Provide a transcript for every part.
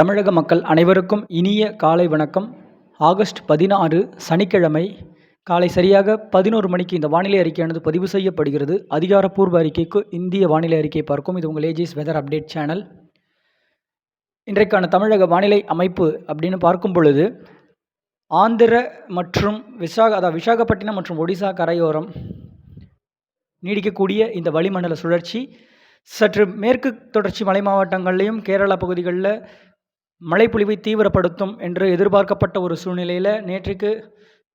தமிழக மக்கள் அனைவருக்கும் இனிய காலை வணக்கம். ஆகஸ்ட் பதினாறு சனிக்கிழமை காலை சரியாக பதினோரு மணிக்கு இந்த வானிலை அறிக்கையானது பதிவு செய்யப்படுகிறது. அதிகாரப்பூர்வ அறிக்கைக்கு இந்திய வானிலை அறிக்கை பார்க்கும். இது உங்கள் ஏஜிஸ் வெதர் அப்டேட் சேனல் இன்றைக்கான தமிழக வானிலை அமைப்பு அப்படின்னு பார்க்கும் பொழுது ஆந்திர மற்றும் விசாக அதாவது விசாகப்பட்டினம் மற்றும் ஒடிசா கரையோரம் நீடிக்கக்கூடிய இந்த வளிமண்டல சுழற்சி சற்று மேற்கு தொடர்ச்சி மலை மாவட்டங்கள்லையும் கேரளா பகுதிகளில் மழைப்பொழிவை தீவிரப்படுத்தும் என்று எதிர்பார்க்கப்பட்ட ஒரு சூழ்நிலையில் நேற்றுக்கு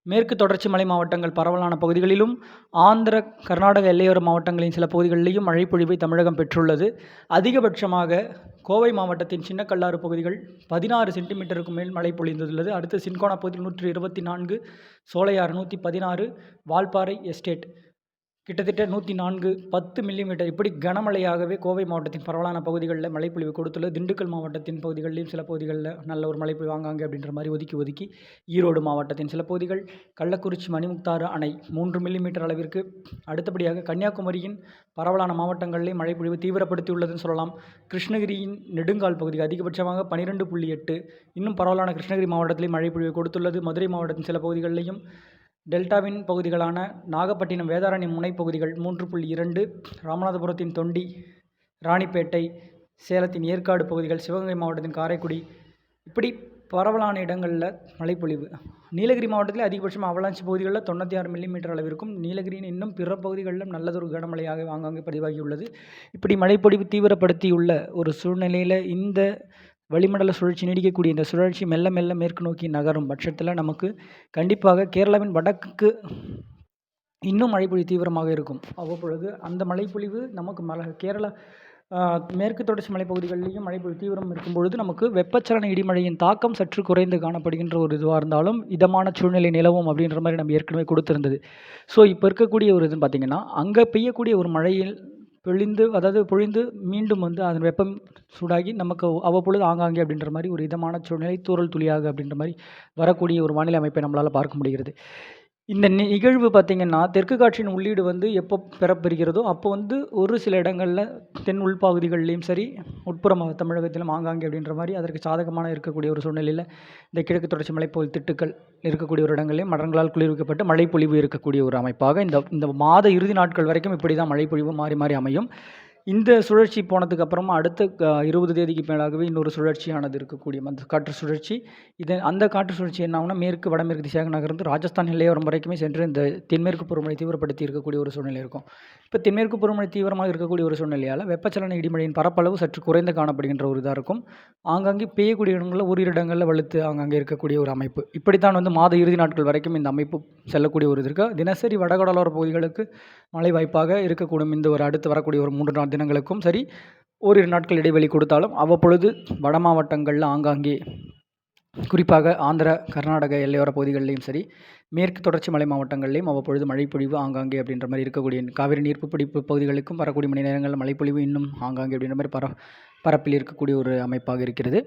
மேற்கு தொடர்ச்சி மலை மாவட்டங்கள் பரவலான பகுதிகளிலும் ஆந்திர கர்நாடக எல்லையோர மாவட்டங்களின் சில பகுதிகளிலேயும் மழைப்பொழிவை தமிழகம் பெற்றுள்ளது. அதிகபட்சமாக கோவை மாவட்டத்தின் சின்னக்கல்லாறு பகுதிகள் பதினாறு சென்டிமீட்டருக்கு மேல் மழை பொழிந்துள்ளது. அடுத்து சின்கோனா பகுதியில் நூற்றி இருபத்தி நான்கு சோலையாறு நூற்றி பதினாறு வால்பாறை எஸ்டேட் கிட்டத்தட்ட நூற்றி நான்கு பத்து மில்லிமீட்டர் இப்படி கனமழையாகவே கோவை மாவட்டத்தின் பரவலான பகுதிகளில் மழைப்பொழிவு கொடுத்துள்ளது. திண்டுக்கல் மாவட்டத்தின் பகுதிகளிலும் சில பகுதிகளில் நல்ல ஒரு மழைப்பொழிவு வாங்காங்க அப்படின்ற மாதிரி ஒதுக்கி ஒதுக்கி ஈரோடு மாவட்டத்தின் சில பகுதிகள் கள்ளக்குறிச்சி மணிமுக்தாறு அணை மூன்று மில்லிமீட்டர் அளவிற்கு அடுத்தபடியாக கன்னியாகுமரியின் பரவலான மாவட்டங்களிலே மழைப்பொழிவு தீவிரப்படுத்தியுள்ளதுன்னு சொல்லலாம். கிருஷ்ணகிரியின் நெடுங்கால் பகுதி அதிகபட்சமாக பன்னிரெண்டு புள்ளி எட்டு இன்னும் பரவலான கிருஷ்ணகிரி மாவட்டத்திலேயும் மழைப்பொழிவு கொடுத்துள்ளது. மதுரை மாவட்டத்தின் சில பகுதிகளிலையும் டெல்டாவின் பகுதிகளான நாகப்பட்டினம் வேதாரண்யம் முனைப்பகுதிகள் மூன்று புள்ளி இரண்டு ராமநாதபுரத்தின் தொண்டி ராணிப்பேட்டை சேலத்தின் ஏற்காடு பகுதிகள் சிவகங்கை மாவட்டத்தின் காரைக்குடி. இப்படி பரவலான இடங்களில் மழைப்பொழிவு. நீலகிரி மாவட்டத்தில் அதிகபட்சம் அவலாஞ்சி பகுதிகளில் தொண்ணூற்றி ஆறு மில்லிமீட்டர் அளவிற்கும் நீலகிரியின் இன்னும் பிற பகுதிகளிலும் நல்லதொரு கனமழையாக ஆங்காங்கே பதிவாகியுள்ளது. இப்படி மழைப்பொழிவு தீவிரப்படுத்தியுள்ள ஒரு சூழ்நிலையில் இந்த வளிமண்டல சுழற்சி நீடிக்கக்கூடிய இந்த சுழற்சி மெல்ல மெல்ல மேற்கு நோக்கி நகரும் பட்சத்தில் நமக்கு கண்டிப்பாக கேரளாவின் வடக்கு இன்னும் மழைப்பொழிவு தீவிரமாக இருக்கும். அவ்வப்பொழுது அந்த மழைப்பொழிவு நமக்கு மல கேரளா மேற்கு தொடர்ச்சி மலைப்பகுதிகளிலையும் மழைப்பொழிவு தீவிரம் இருக்கும் பொழுது நமக்கு வெப்பச்சலன இடிமழையின் தாக்கம் சற்று குறைந்து காணப்படுகின்ற ஒரு இதுவாக இருந்தாலும் இதமான சூழ்நிலை நிலவும் அப்படின்ற மாதிரி நம்ம ஏற்கனவே கொடுத்துருந்தது. ஸோ இப்போ இருக்கக்கூடிய ஒரு இதுன்னு பார்த்திங்கன்னா அங்கே பெய்யக்கூடிய ஒரு மழையில் பொழிந்து அதாவது பொழிந்து மீண்டும் வந்து அதன் வெப்பம் சூடாகி நமக்கு அவ்வப்பொழுது ஆங்காங்கே அப்படின்ற மாதிரி ஒரு இதமான சூழ்நிலை தூறல் துளியாக அப்படின்ற மாதிரி வரக்கூடிய ஒரு வானிலை அமைப்பை நம்மளால் பார்க்க முடிகிறது. இந்த நிகழ்வு பார்த்திங்கன்னா தெற்கு காற்றின் உள்ளீடு வந்து எப்போ பெறப்பெறுகிறதோ அப்போ வந்து ஒரு சில இடங்களில் தென் உள்பகுதிகள்லேயும் சரி உட்புறமாக தமிழகத்திலும் ஆங்காங்கே அப்படின்ற மாதிரி அதற்கு சாதகமான இருக்கக்கூடிய ஒரு சூழ்நிலையில் இந்த கிழக்கு தொடர்ச்சி மலைப்போல் திட்டுக்கள் இருக்கக்கூடிய ஒரு இடங்களிலும் மரங்களால் குளிர்விக்கப்பட்டு மழைப்பொழிவு இருக்கக்கூடிய ஒரு அமைப்பாக இந்த இந்த மாத இறுதி நாட்கள் வரைக்கும் இப்படி தான் மழைப்பொழிவு மாறி மாறி அமையும். இந்த சுழற்சி போனதுக்கப்புறமா அடுத்த இருபது தேதிக்கு மேலாகவே இன்னொரு சுழற்சியானது இருக்கக்கூடிய அந்த காற்று சுழற்சி. இது அந்த காற்று சுழற்சி என்ன ஆகுனா மேற்கு வடமேற்கு திசையாக நகர்ந்து ராஜஸ்தான் எல்லையோரம் வரைக்குமே சென்று இந்த தென்மேற்கு பருவமழை தீவிரப்படுத்தி இருக்கக்கூடிய ஒரு சூழ்நிலை இருக்கும். இப்போ தென்மேற்கு பருவமழை தீவிரமாக இருக்கக்கூடிய ஒரு சூழ்நிலையால் வெப்பச்சலன இடிமழையின் பரப்பளவு சற்று குறைந்து காணப்படுகின்ற ஒரு இதாக இருக்கும். ஆங்காங்கே பெய்யக்கூடிய இடங்களில் ஒரு இடங்களில் வலுத்து ஆங்காங்கே இருக்கக்கூடிய ஒரு அமைப்பு. இப்படித்தான் வந்து மாத இறுதி நாட்கள் வரைக்கும் இந்த அமைப்பு செல்லக்கூடிய ஒரு இது இருக்குது தினசரி வடகடலோர பகுதிகளுக்கு மழை வாய்ப்பாக இருக்கக்கூடும். இந்த ஒரு அடுத்து வரக்கூடிய ஒரு மூன்று நாள் தினங்களுக்கும் சரி ஓரிரு நாட்கள் இடைவெளி கொடுத்தாலும் அவ்வப்பொழுது வட மாவட்டங்களில் ஆங்காங்கே குறிப்பாக ஆந்திர கர்நாடக எல்லையோர பகுதிகளிலையும் சரி மேற்கு தொடர்ச்சி மலை மாவட்டங்களிலையும் அவ்வப்பொழுது மழைப்பொழிவு ஆங்காங்கே அப்படின்ற மாதிரி இருக்கக்கூடிய காவிரி நீர்ப்பு பிடிப்பு பகுதிகளுக்கும் வரக்கூடிய மணி நேரங்களில் மழைப்பொழிவு இன்னும் ஆங்காங்கே அப்படின்ற மாதிரி பர பரப்பில் இருக்கக்கூடிய ஒரு அமைப்பாக இருக்கிறது.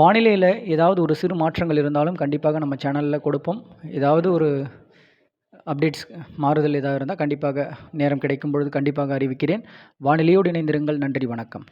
வானிலையில் ஏதாவது ஒரு சிறு மாற்றங்கள் இருந்தாலும் கண்டிப்பாக நம்ம சேனலில் கொடுப்போம். ஏதாவது ஒரு அப்டேட்ஸ் மாறுதல் ஏதாவது இருந்தால் கண்டிப்பாக நேரம் கிடைக்கும் பொழுது கண்டிப்பாக அறிவிக்கிறேன். வானிலையோடு இணைந்திருங்கள். நன்றி வணக்கம்.